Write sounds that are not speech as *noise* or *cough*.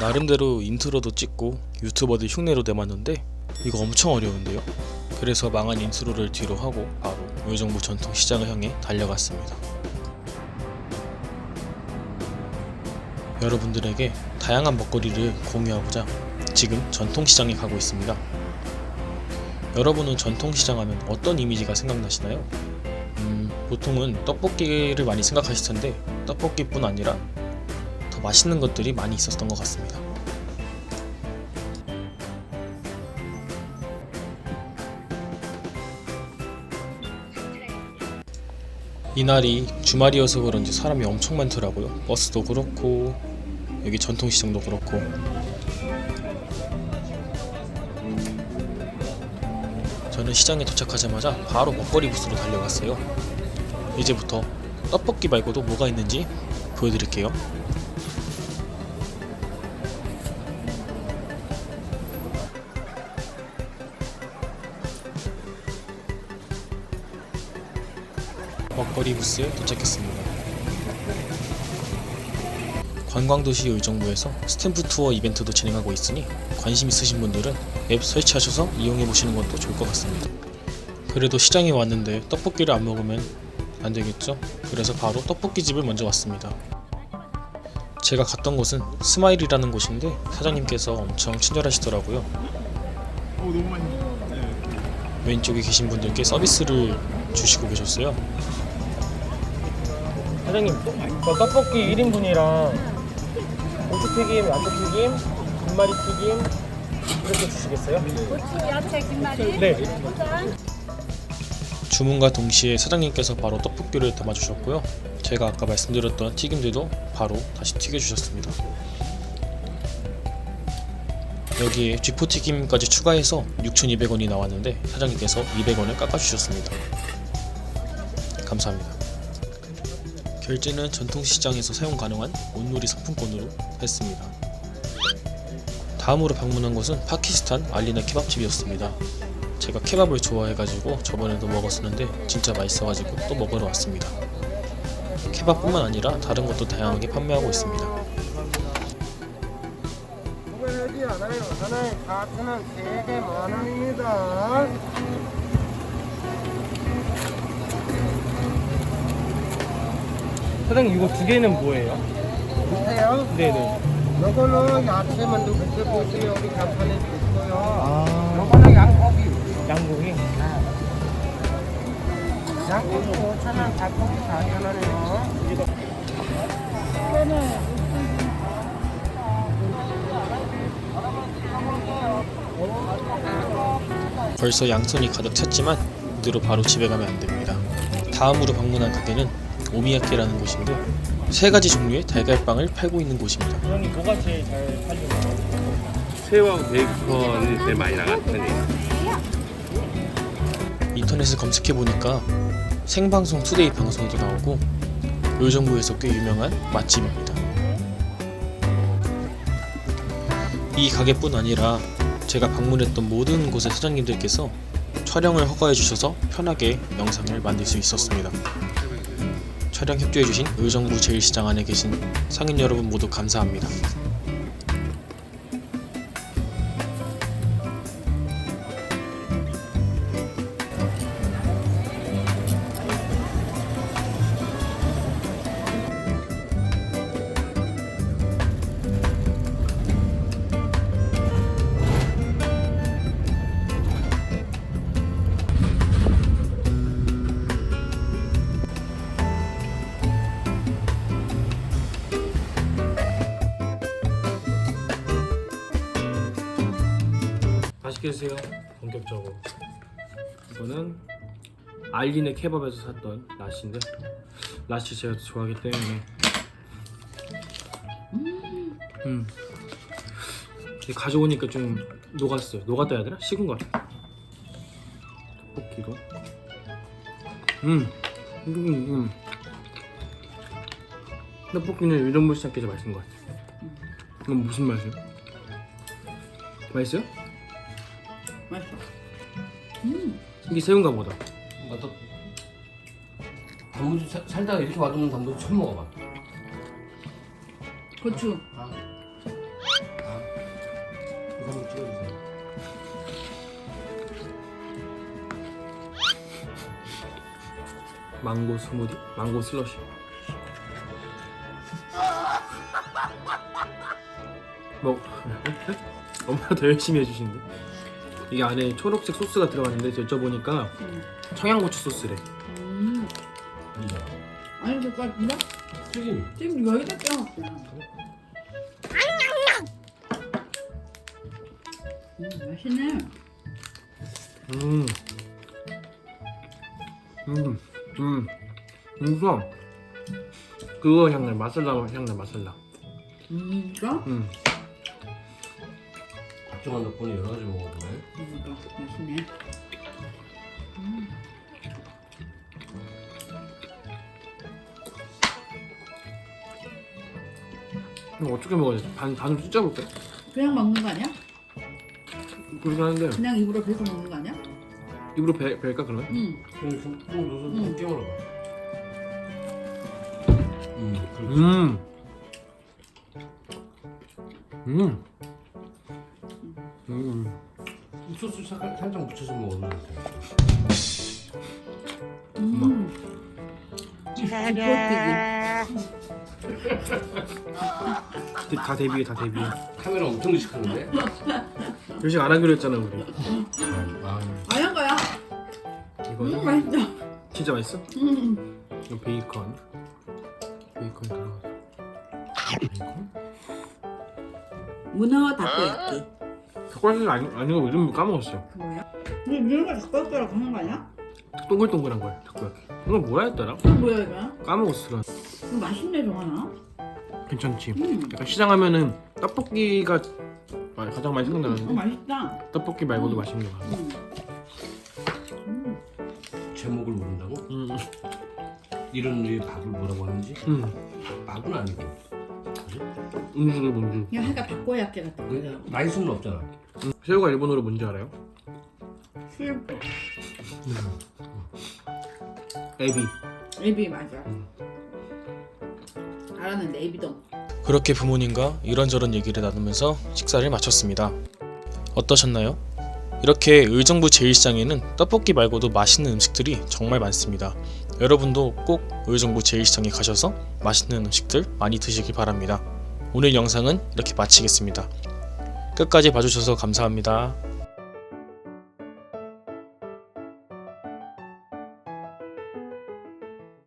나름대로 인트로도 찍고 유튜버들 흉내로 내봤는데 이거 엄청 어려운데요. 그래서 망한 인트로를 뒤로 하고 바로 의정부 전통 시장을 향해 달려갔습니다. 여러분들에게 다양한 먹거리를 공유하고자 지금 전통시장에 가고 있습니다. 여러분은 전통시장 하면 어떤 이미지가 생각나시나요? 음, 보통은 떡볶이를 많이 생각하실 텐데 떡볶이뿐 아니라 더 맛있는 것들이 많이 있었던 것 같습니다. 이날이 주말이어서 그런지 사람이 엄청 많더라고요. 버스도 그렇고 여기 전통시장도 그렇고 저는 시장에 도착하자마자 바로 먹거리 부스로 달려갔어요. 이제부터 떡볶이 말고도 뭐가 있는지 보여드릴게요. 먹거리 부스에 도착했습니다. 관광도시 의정부에서 스탬프 투어 이벤트도 진행하고 있으니 관심 있으신 분들은 앱 설치하셔서 이용해 보시는 것도 좋을 것 같습니다. 그래도 시장에 왔는데 떡볶이를 안 먹으면 안 되겠죠? 그래서 바로 떡볶이 집을 먼저 왔습니다. 제가 갔던 곳은 스마일이라는 곳인데 사장님께서 엄청 친절하시더라고요. 왼쪽에 계신 분들께 서비스를 주시고 계셨어요. 사장님, 저 떡볶이 1인분이랑 고추튀김, 야채튀김, 김말이 튀김 이렇게 주시겠어요? 고추, 야채, 김말이. 네. 주문과 동시에 사장님께서 바로 떡볶이를 담아주셨고요. 제가 아까 말씀드렸던 튀김들도 바로 다시 튀겨주셨습니다. 여기에 쥐포튀김까지 추가해서 6,200원이 나왔는데 사장님께서 200원을 깎아주셨습니다. 감사합니다. 결제는 전통시장에서 사용 가능한 온누리 상품권으로 했습니다. 다음으로 방문한 곳은 파키스탄 알리나 케밥집이었습니다. 제가 케밥을 좋아해가지고 저번에도 먹었었는데 진짜 맛있어가지고 또 먹으러 왔습니다. 케밥뿐만 아니라 다른 것도 다양하게 판매하고 있습니다. 구매하지 않아요. 하나에 4,000원, 3개 만원입니다. 사장님, 이거 두 개는 뭐예요? 보세요. 네네. 요거는 야채만 넣고 보세요. 우리 간판에 있고요. 아, 요거는 양고기. 양고기? 양고기 5,000원, 닭고기 4,000원이요. 벌써 양손이 가득 찼지만 이대로 바로 집에 가면 안 됩니다. 다음으로 방문한 가게는 오미야키라는 곳인데 세 가지 종류의 달걀빵을 팔고 있는 곳입니다. 사장님, 뭐가 제일 잘 팔리나요? 새우하고 베이컨이 제일 많이 나가는 편이에요. 인터넷을 검색해 보니까 생방송 투데이 방송에도 나오고 의정부에서 꽤 유명한 맛집입니다. 이 가게뿐 아니라 제가 방문했던 모든 곳의 사장님들께서 촬영을 허가해 주셔서 편하게 영상을 만들 수 있었습니다. 촬영 협조해 주신 의정부 제일시장 안에 계신 상인 여러분 모두 감사합니다. 맛있게 드세요. 본격적으로. 이거는 알리네 케밥에서 샀던 라시인데 라시 제가 또 좋아하기 때문에 음. 이게 가져오니까 좀 녹았어요. 녹았다 해야 되나? 식은 것 같아. 떡볶이도. 음. 음. 음. 떡볶이는 유정부 시장께서 맛있는 것 같아. 이건 무슨 맛이에요? 맛있어요? 맛있어. 이게 새우인가 보다. 뭔가 또 단무지 사- 살다가 이렇게 맛없는 단무지 처음 먹어봐. 고추. 한번 찍어주세요. 망고 스무디? 망고 슬러시 뭐 *laughs* 엄마가 더 열심히 해주시는데 이게 안에 초록색 소스가 들어갔는데 여쭤보니까 청양고추 소스래 음. 아니 될것 같은데? 튀김. 지금 여기다. 음, 맛있네. 음. 음. 음. 음성. 그거 마살라 향내 마살라. 음, 이거? 음. 걱정한 덕분에 여러 가지 먹어보네. 음, 맛있네. 이거 어떻게 먹어야 돼? 반 반으로 찢어 볼게. 그냥 먹는 거 아니야? 그러긴 하는데 그냥 입으로 베서 먹는 거 아니야? 입으로 배 벨까 그러면? 응. 그럼 좀, 좀 넣어서 음. 좀 깨물어봐. 음, 그렇지. 음. 음. 음. 소스 살짝, 살짝 묻혀서 먹어도 돼. 음. 다 데뷔해 다 데뷔해. 카메라 엄청 의식하는데? 결식 안 하기로 했잖아 우리. 아, 아얀 거야. 이거는 음, 맛있다. 진짜 맛있어? 음. 이거 베이컨. 베이컨 들어가. 베이컨? 문어 닭고야끼. 닭발이 아니 아니고 이름 까먹었어. 그거야? 근데 문어가 닭고야끼라고 하는 거 아니야? 동글동글한 거야 닭발이. 이거 뭐야 했더라? 그건 뭐야 이거? 까먹었어. 이거 맛있네 정하나? 괜찮지. 음. 약간 시장 하면은 떡볶이가 마- 가장 많이 어 생각나는데 맛있다. 떡볶이 말고도 맛있는 거. 같아. 음. 제목을 모른다고? 음. 이런 류의 밥을 뭐라고 하는지? 음. 밥은 아니고. 음식을 뭔지. 그냥 하니까 닭고야끼 같은 거. 그냥 라이스는 없잖아. 음. 새우가 일본어로 뭔지 알아요? 수육. 에비. 에비 맞아. 알았는데 에비도. 그렇게 부모님과 이런저런 얘기를 나누면서 식사를 마쳤습니다. 어떠셨나요? 이렇게 의정부 제1시장에는 떡볶이 말고도 맛있는 음식들이 정말 많습니다. 여러분도 꼭 의정부 제1시장에 가셔서 맛있는 음식들 많이 드시기 바랍니다. 오늘 영상은 이렇게 마치겠습니다. 끝까지 봐주셔서 감사합니다.